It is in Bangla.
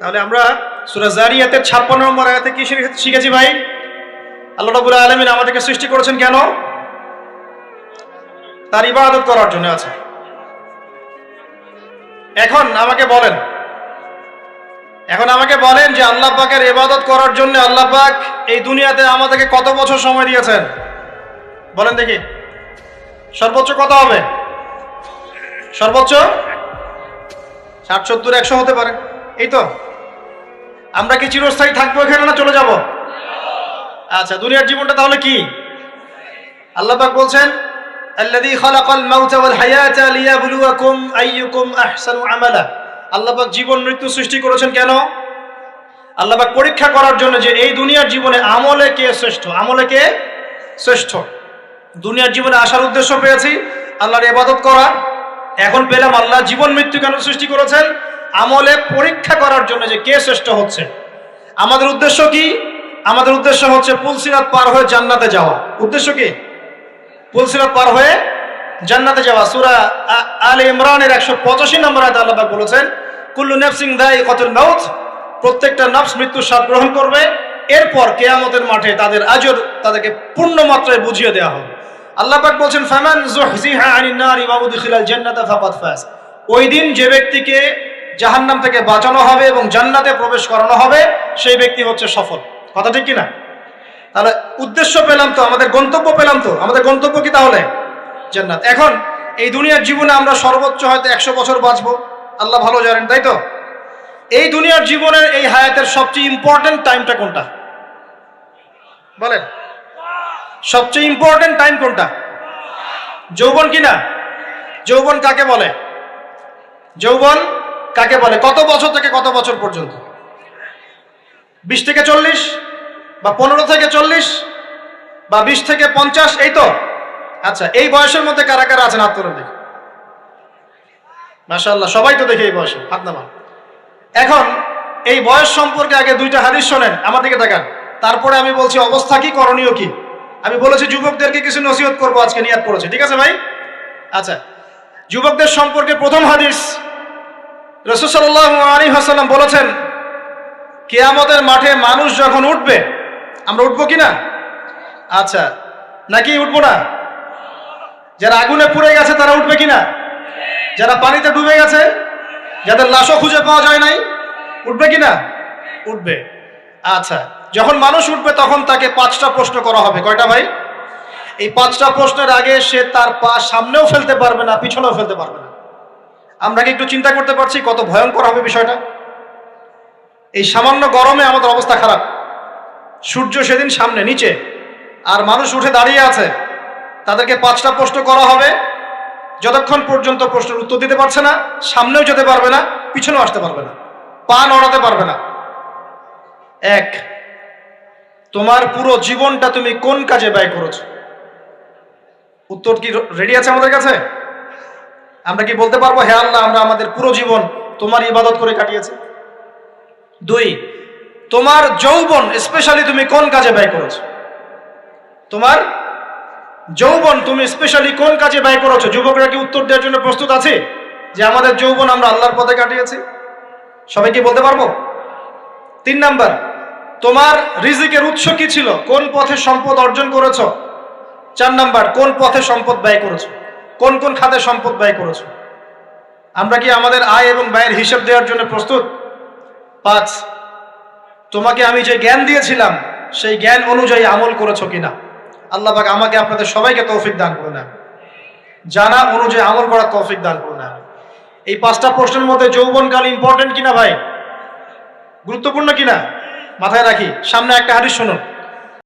তাহলে আমরা সুরা জারিয়াতের ছাপ্পান্ন নম্বর আয়াতে কি শিখে- শিখেছি ভাই? আল্লাহ রাবুল আলমিন আমাদেরকে সৃষ্টি করেছেন কেন? তার ইবাদত করার জন্য আছে। এখন আমাকে বলেন। এখন আমাকে বলেন যে আল্লাহ পাকের ইবাদত করার জন্য আল্লাহ পাক এই দুনিয়াতে আমাদেরকে কত বছর সময় দিয়েছেন? বলেন দেখি। সর্বোচ্চ কত হবে? সর্বোচ্চ ষাট, সত্তর, একশো হতে পারে। এই তো। আমরা কি চিরস্থায়ী থাকব এখানে না চলে যাব? আচ্ছা দুনিয়ার জীবনটা তাহলে কি? আল্লাহ পাক বলছেন, আল্লাযী খালাকাল মাউতা ওয়াল হায়াতা লিয়াবলুয়াকুম আইয়ুকুম আহসানু আমালা। আল্লাহ পাক জীবন মৃত্যু সৃষ্টি করেছেন কেন? আল্লাহ পাক পরীক্ষা করার জন্য যে এই দুনিয়ার জীবনে আমলে কে শ্রেষ্ঠ? আমলে কে শ্রেষ্ঠ? দুনিয়ার জীবনে আসার উদ্দেশ্য পেয়েছি, আল্লাহর ইবাদত করা এখন পেলাম আল্লাহ জীবন মৃত্যু কেন সৃষ্টি করেছেন? আমলে পরীক্ষা করার জন্য যে কে শ্রেষ্ঠ হচ্ছে। আমাদের উদ্দেশ্য কি? আমাদের উদ্দেশ্য হচ্ছে পুলসিরাত পার হয়ে জান্নাতে যাওয়া। উদ্দেশ্য কি? পুলসিরাত পার হয়ে জান্নাতে যাওয়া। সুরা আলে ইমরানের একশো পঁচাশি নম্বর আয়াতে আল্লাহ বলেছেন, কুল্লু নাফসিং দাই কতুল মাউত প্রত্যেকটা নফস মৃত্যুর স্বাদ গ্রহণ করবে। এরপর কেয়ামতের মাঠে তাদের আজর তাদেরকে পূর্ণ মাত্রায় বুঝিয়ে দেওয়া হবে। আল্লাহ পাক বলছেন, ফামান যুহজিহা আনিন নারি ওয়া উদখিলাল জান্নাতা ফাকাদ ফাজ ওই দিন যে ব্যক্তিকে জাহান্নাম থেকে বাঁচানো হবে এবং জান্নাতে প্রবেশ করানো হবে, সেই ব্যক্তি হচ্ছে সফল। কথা ঠিক কি না তাহলে উদ্দেশ্য পেলাম তো, আমাদের গন্তব্য পেলাম তো। আমাদের গন্তব্য কি তাহলে? জান্নাত। এখন এই দুনিয়ার জীবনে আমরা সর্বোচ্চ হয়তো একশো বছর বাঁচবো। আল্লাহ ভালো জানেন, তাই তো? এই দুনিয়ার জীবনের এই হায়াতের সবচেয়ে ইম্পর্টেন্ট টাইমটা কোনটা? বলেন। সবচেয়ে ইম্পর্টেন্ট টাইম কোনটা? যৌবন কি না যৌবন কাকে বলে? যৌবন কাকে বলে? কত বছর থেকে কত বছর পর্যন্ত? বিশ থেকে চল্লিশ? বা পনেরো থেকে চল্লিশ? বা বিশ থেকে পঞ্চাশ? এই তো? আচ্ছা এই বয়সের মধ্যে কারা কারা আছেন? হাত দেখি। মাশাল্লাহ সবাই তো দেখে এই বয়সে, হাত নামা এখন, এই বয়স সম্পর্কে আগে দুইটা হাদিস শোনেন, আমার দিকে তাকান। তারপরে আমি বলছি, অবস্থা কি, করণীয় কি? আমি বলেছি, যুবকদেরকে কিছু নসিহত করব, আজকে নিয়াত করেছে। ঠিক আছে ভাই? আচ্ছা যুবকদের সম্পর্কে প্রথম হাদিস রসুসাল্লাহ আলী হাসাল্লাম বলেছেন, কেয়ামতের মাঠে মানুষ যখন উঠবে, আমরা উঠবো কি না? আচ্ছা নাকি উঠবো না? যারা আগুনে পুড়ে গেছে তারা উঠবে কি না? যারা পানিতে ডুবে গেছে, যাদের লাশও খুঁজে পাওয়া যায় নাই, উঠবে কি না? উঠবে। আচ্ছা যখন মানুষ উঠবে তখন তাকে পাঁচটা প্রশ্ন করা হবে। কয়টা ভাই? এই পাঁচটা প্রশ্নের আগে সে তার পা সামনেও ফেলতে পারবে না, পিছনেও ফেলতে পারবে না। আমরা কি একটু চিন্তা করতে পারছি কত ভয়ঙ্কর হবে বিষয়টা। এই সামান্য গরমে আমাদের অবস্থা খারাপ। সূর্য সেদিন সামনে, নিচে। আর মানুষ উঠে দাঁড়িয়ে আছে। তাদেরকে পাঁচটা প্রশ্ন করা হবে। যতক্ষণ পর্যন্ত প্রশ্নের উত্তর দিতে পারছে না, সামনেও যেতে পারবে না, পিছনেও আসতে পারবে না। পা নড়াতে পারবে না। এক, তোমার পুরো জীবনটা তুমি কোন কাজে ব্যয় করেছ? উত্তর কি রেডি আছে আমাদের কাছে? আমরা কি বলতে পারব হ্যাঁ আল্লাহ, আমরা আমাদের পুরো জীবন তোমার ইবাদত করে কাটিয়েছি? দুই, তোমার যৌবন স্পেশালি তুমি কোন কাজে ব্যয় করেছ? তোমার যৌবন তুমি স্পেশালি কোন কাজে ব্যয় করেছ? যুবকরা কি উত্তর দেওয়ার জন্য প্রস্তুত আছে যে আমাদের যৌবন আমরা আল্লাহর পথে কাটিয়েছি? সবাই কি বলতে পারব? তিন নাম্বার, তোমার রিজিকের উৎস কি ছিল? কোন পথে সম্পদ অর্জন করেছ? চার নাম্বার, কোন পথে সম্পদ ব্যয় করেছ? কোন কোন খাতে সম্পদ ব্যয় করেছ? আমরা কি আমাদের আয় এবং ব্যয়ের হিসাব দেওয়ার জন্য প্রস্তুত? পাঁচ, তোমাকে আমি যে জ্ঞান দিয়েছিলাম, সেই জ্ঞান অনুযায়ী আমল করেছ কিনা? আল্লাহ পাক আমাকে আপনাদের সবাইকে তৌফিক দান করে নেন জানা অনুযায়ী আমল করার তৌফিক দান করে নেন এই পাঁচটা প্রশ্নের মধ্যে যৌবনকাল ইম্পর্টেন্ট কিনা ভাই? গুরুত্বপূর্ণ কিনা? মাথায় রাখি, সামনে একটা হাদিস শুনুন।